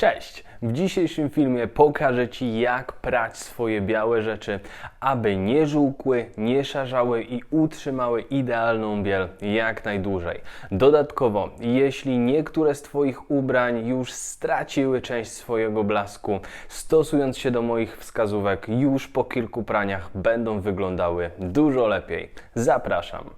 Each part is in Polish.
Cześć! W dzisiejszym filmie pokażę Ci, jak prać swoje białe rzeczy, aby nie żółkły, nie szarzały i utrzymały idealną biel jak najdłużej. Dodatkowo, jeśli niektóre z Twoich ubrań już straciły część swojego blasku, stosując się do moich wskazówek, już po kilku praniach będą wyglądały dużo lepiej. Zapraszam!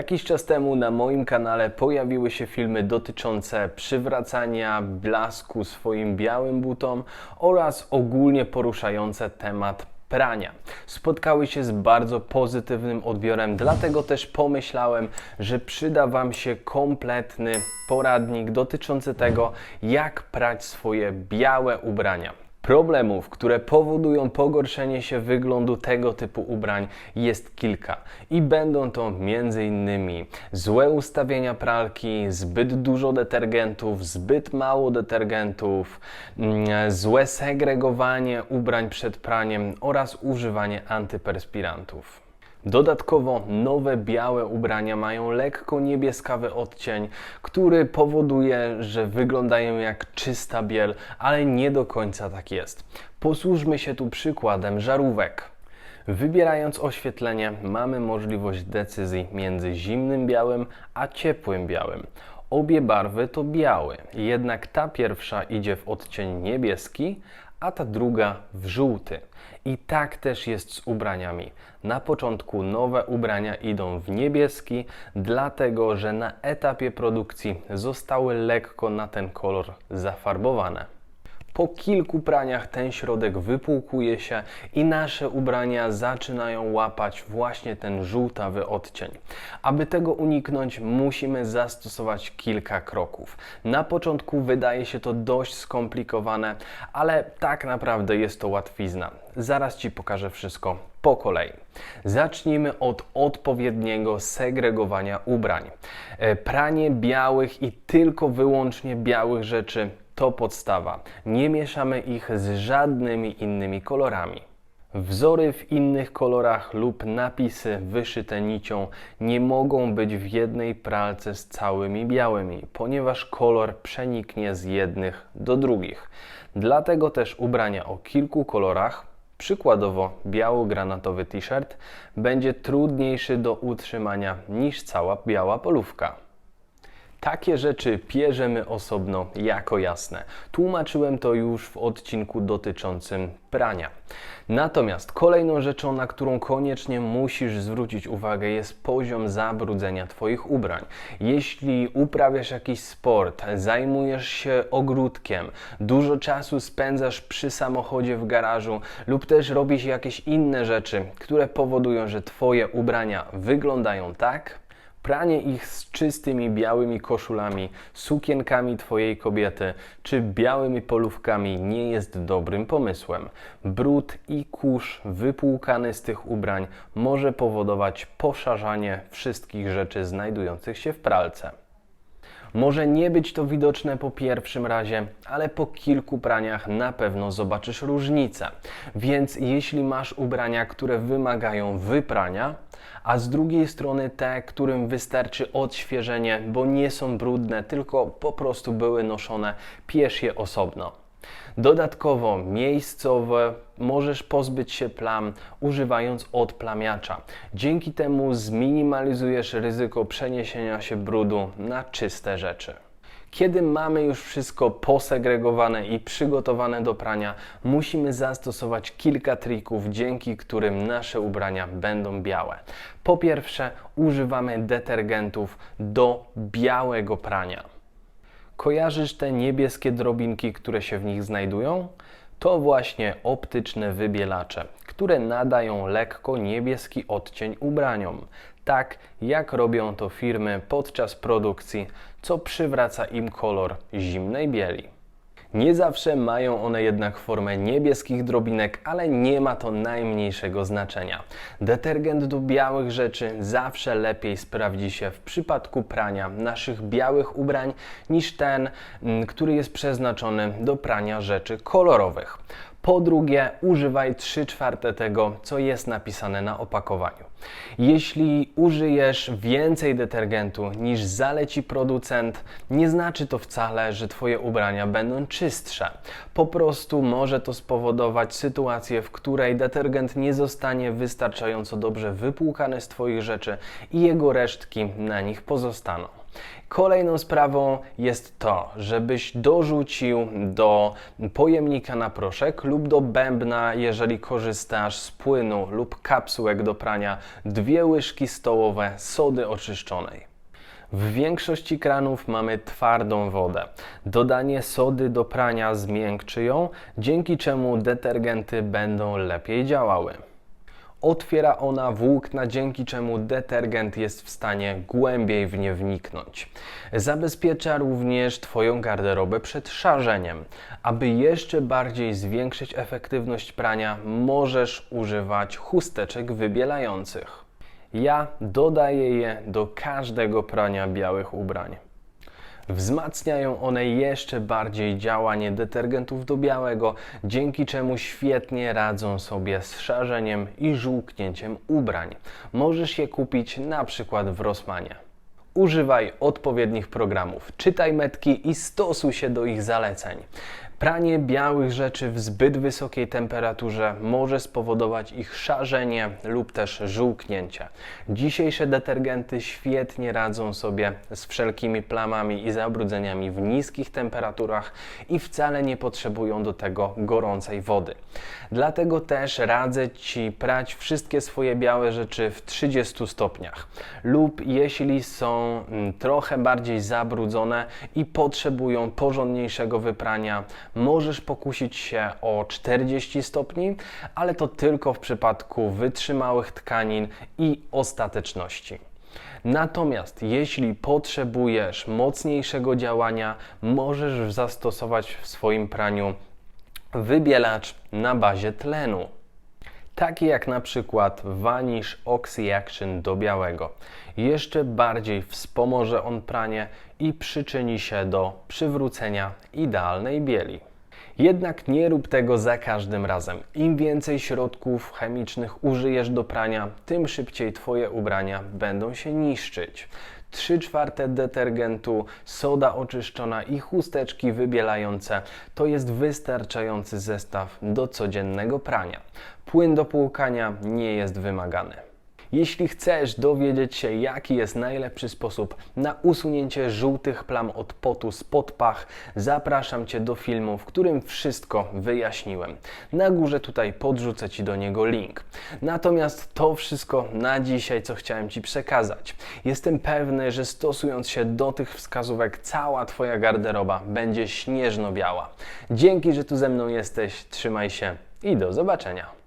Jakiś czas temu na moim kanale pojawiły się filmy dotyczące przywracania blasku swoim białym butom oraz ogólnie poruszające temat prania. Spotkały się z bardzo pozytywnym odbiorem, dlatego też pomyślałem, że przyda Wam się kompletny poradnik dotyczący tego, jak prać swoje białe ubrania. Problemów, które powodują pogorszenie się wyglądu tego typu ubrań jest kilka i będą to m.in. złe ustawienia pralki, zbyt dużo detergentów, zbyt mało detergentów, mm, złe segregowanie ubrań przed praniem oraz używanie antyperspirantów. Dodatkowo nowe białe ubrania mają lekko niebieskawy odcień, który powoduje, że wyglądają jak czysta biel, ale nie do końca tak jest. Posłużmy się tu przykładem żarówek. Wybierając oświetlenie, mamy możliwość decyzji między zimnym białym a ciepłym białym. Obie barwy to biały, jednak ta pierwsza idzie w odcień niebieski, a ta druga w żółty. I tak też jest z ubraniami. Na początku nowe ubrania idą w niebieski, dlatego że na etapie produkcji zostały lekko na ten kolor zafarbowane. Po kilku praniach ten środek wypłukuje się i nasze ubrania zaczynają łapać właśnie ten żółtawy odcień. Aby tego uniknąć, musimy zastosować kilka kroków. Na początku wydaje się to dość skomplikowane, ale tak naprawdę jest to łatwizna. Zaraz Ci pokażę wszystko po kolei. Zacznijmy od odpowiedniego segregowania ubrań. E, pranie białych i tylko wyłącznie białych rzeczy to podstawa. Nie mieszamy ich z żadnymi innymi kolorami. Wzory w innych kolorach lub napisy wyszyte nicią nie mogą być w jednej pralce z całymi białymi, ponieważ kolor przeniknie z jednych do drugich. Dlatego też ubrania o kilku kolorach, przykładowo biało-granatowy t-shirt, będzie trudniejszy do utrzymania niż cała biała polówka. Takie rzeczy bierzemy osobno jako jasne. Tłumaczyłem to już w odcinku dotyczącym prania. Natomiast kolejną rzeczą, na którą koniecznie musisz zwrócić uwagę, jest poziom zabrudzenia Twoich ubrań. Jeśli uprawiasz jakiś sport, zajmujesz się ogródkiem, dużo czasu spędzasz przy samochodzie w garażu lub też robisz jakieś inne rzeczy, które powodują, że Twoje ubrania wyglądają tak, Pranie ich z czystymi białymi koszulami, sukienkami Twojej kobiety czy białymi polówkami nie jest dobrym pomysłem. Brud i kurz wypłukany z tych ubrań może powodować poszarzanie wszystkich rzeczy znajdujących się w pralce. Może nie być to widoczne po pierwszym razie, ale po kilku praniach na pewno zobaczysz różnicę. Więc jeśli masz ubrania, które wymagają wyprania, a z drugiej strony te, którym wystarczy odświeżenie, bo nie są brudne, tylko po prostu były noszone, piesz je osobno. Dodatkowo miejscowe możesz pozbyć się plam używając odplamiacza. Dzięki temu zminimalizujesz ryzyko przeniesienia się brudu na czyste rzeczy. Kiedy mamy już wszystko posegregowane i przygotowane do prania, musimy zastosować kilka trików, dzięki którym nasze ubrania będą białe. Po pierwsze, używamy detergentów do białego prania. Kojarzysz te niebieskie drobinki, które się w nich znajdują? To właśnie optyczne wybielacze, które nadają lekko niebieski odcień ubraniom, tak jak robią to firmy podczas produkcji, co przywraca im kolor zimnej bieli. Nie zawsze mają one jednak formę niebieskich drobinek, ale nie ma to najmniejszego znaczenia. Detergent do białych rzeczy zawsze lepiej sprawdzi się w przypadku prania naszych białych ubrań niż ten, mm, który jest przeznaczony do prania rzeczy kolorowych. Po drugie, używaj 3 czwarte tego, co jest napisane na opakowaniu. Jeśli użyjesz więcej detergentu niż zaleci producent, nie znaczy to wcale, że Twoje ubrania będą czystsze. Po prostu może to spowodować sytuację, w której detergent nie zostanie wystarczająco dobrze wypłukany z Twoich rzeczy i jego resztki na nich pozostaną. Kolejną sprawą jest to, żebyś dorzucił do pojemnika na proszek lub do bębna, jeżeli korzystasz z płynu lub kapsułek do prania, dwie łyżki stołowe sody oczyszczonej. W większości kranów mamy twardą wodę. Dodanie sody do prania zmiękczy ją, dzięki czemu detergenty będą lepiej działały. Otwiera ona włókna, dzięki czemu detergent jest w stanie głębiej w nie wniknąć. Zabezpiecza również Twoją garderobę przed szarzeniem. Aby jeszcze bardziej zwiększyć efektywność prania, możesz używać chusteczek wybielających. Ja dodaję je do każdego prania białych ubrań. Wzmacniają one jeszcze bardziej działanie detergentów do białego, dzięki czemu świetnie radzą sobie z szarzeniem i żółknięciem ubrań. Możesz je kupić na przykład w Rossmanie. Używaj odpowiednich programów, czytaj metki i stosuj się do ich zaleceń. Pranie białych rzeczy w zbyt wysokiej temperaturze może spowodować ich szarzenie lub też żółknięcie. Dzisiejsze detergenty świetnie radzą sobie z wszelkimi plamami i zabrudzeniami w niskich temperaturach i wcale nie potrzebują do tego gorącej wody. Dlatego też radzę Ci prać wszystkie swoje białe rzeczy w 30 stopniach lub jeśli są mm, trochę bardziej zabrudzone i potrzebują porządniejszego wyprania, możesz pokusić się o 40 stopni, ale to tylko w przypadku wytrzymałych tkanin i ostateczności. Natomiast jeśli potrzebujesz mocniejszego działania, możesz zastosować w swoim praniu wybielacz na bazie tlenu. Taki jak na przykład Vanish Oxy do białego. Jeszcze bardziej wspomoże on pranie i przyczyni się do przywrócenia idealnej bieli. Jednak nie rób tego za każdym razem. Im więcej środków chemicznych użyjesz do prania, tym szybciej Twoje ubrania będą się niszczyć. 3 czwarte detergentu, soda oczyszczona i chusteczki wybielające to jest wystarczający zestaw do codziennego prania. Płyn do płukania nie jest wymagany. Jeśli chcesz dowiedzieć się, jaki jest najlepszy sposób na usunięcie żółtych plam od potu spod pach, zapraszam Cię do filmu, w którym wszystko wyjaśniłem. Na górze tutaj podrzucę Ci do niego link. Natomiast to wszystko na dzisiaj, co chciałem Ci przekazać. Jestem pewny, że stosując się do tych wskazówek, cała Twoja garderoba będzie śnieżno-biała. Dzięki, że tu ze mną jesteś. Trzymaj się i do zobaczenia.